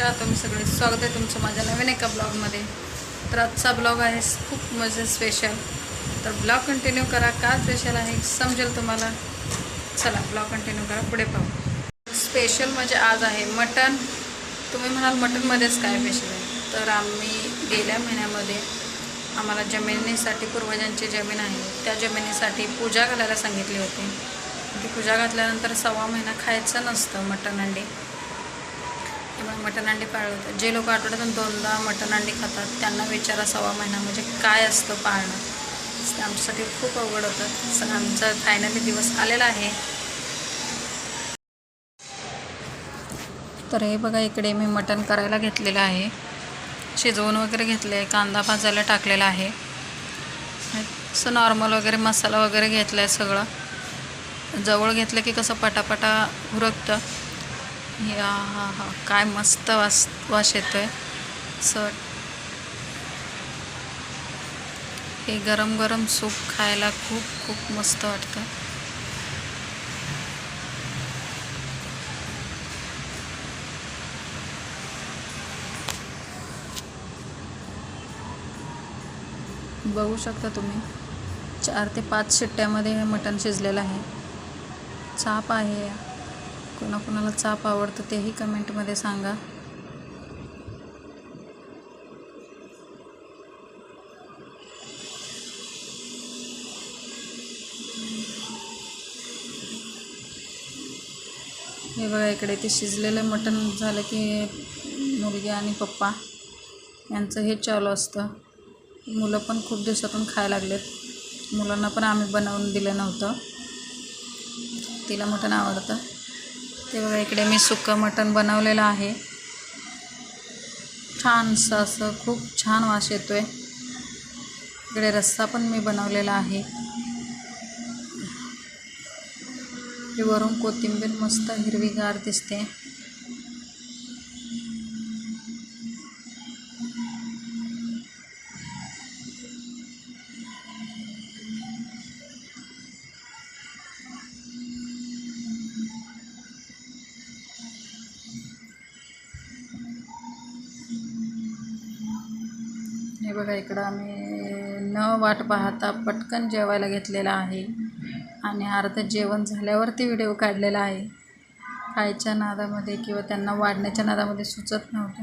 नमस्कार तुम्ही सगळे स्वागत आहे तुमचं माझ्या नवीन एका ब्लॉगमध्ये. तर आजचा ब्लॉग आहे खूप म्हणजे मजे स्पेशल तर ब्लॉग कंटिन्यू करा का स्पेशल आहे समजेल तुम्हाला? चला ब्लॉग कंटिन्यू करा पुढे पाहू. स्पेशल म्हणजे आज आहे मटन तुम्ही म्हणाल मटनमध्येच काय स्पेशल आहे? तर आम्ही गेल्या महिन्यामध्ये आम्हाला जमिनीसाठी पूर्वजांची जमीन आहे. त्या जमिनीसाठी पूजा घालायला सांगितली होती. ती पूजा घातल्यानंतर सव्वा महिना खायचं नसतं मटण अंडी. त्यामुळे मटण अंडी पाळलं होतं जे लोक आठवड्यातून दोनदा मटण अंडी खातात त्यांना विचारा सव्वा महिना म्हणजे काय असतं पाळणं. आमच्यासाठी खूप अवघड होतं. सर आमचा फायनली दिवस आलेला आहे. तर हे बघा इकडे मी मटण करायला घेतलेलं आहे. शिजवून वगैरे घेतले आहे. कांदा भाजायला टाकलेला आहे. असं नॉर्मल वगैरे मसाला वगैरे घेतला आहे सगळं. जवळ घेतलं की कसं पटापटा उरकतं या हा हा काय मस्त वास वास येतो आहे सर हे गरम गरम सूप खायला खूप खूप मस्त वाटतं. बघू शकता तुम्ही. चार ते पाच शिट्ट्यामध्ये हे मटण शिजलेलं आहे. चाप आहे. कोणाकोणाला चाप आवडतं तेही कमेंटमध्ये सांगा. हे बघा इकडे ते शिजलेलं मटण झालं की मुलगी आणि पप्पा यांचं हे चालू असतं. मुलं पण खूप दिवसातून खायला लागलेत. मुलांना पण आम्ही बनवून दिलं नव्हतं. तिला मटण आवडतं. ते बघा इकडे मी सुकं मटण बनवलेलं आहे. छानसं असं खूप छान वास येतो आहे इकडे रस्सा पण मी बनवलेला आहे. वरून कोथिंबीर मस्त हिरवीगार दिसते. हे बघा इकडं आम्ही न वाट पाहता पटकन जेवायला घेतलेलं आहे. आणि अर्धं जेवण झाल्यावरती व्हिडिओ काढलेला आहे. खायच्या नादामध्ये किंवा त्यांना वाढण्याच्या नादामध्ये सुचत नव्हतं.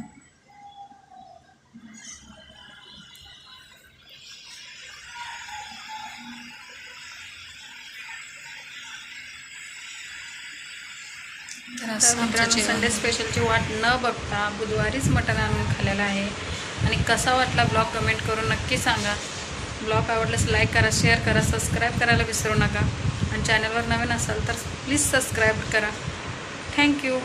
तर आमचं संडे स्पेशलची वाट न बघता बुधवारीच मटण आणून खाल्लेलं आहे. आणि कसा वाटला ब्लॉग कमेंट करून नक्की सांगा. ब्लॉग आवडल्यास लाईक करा शेअर करा सबस्क्राईब करायला विसरू नका. आणि चॅनलवर नवीन असाल तर प्लीज सबस्क्राईब करा. थँक्यू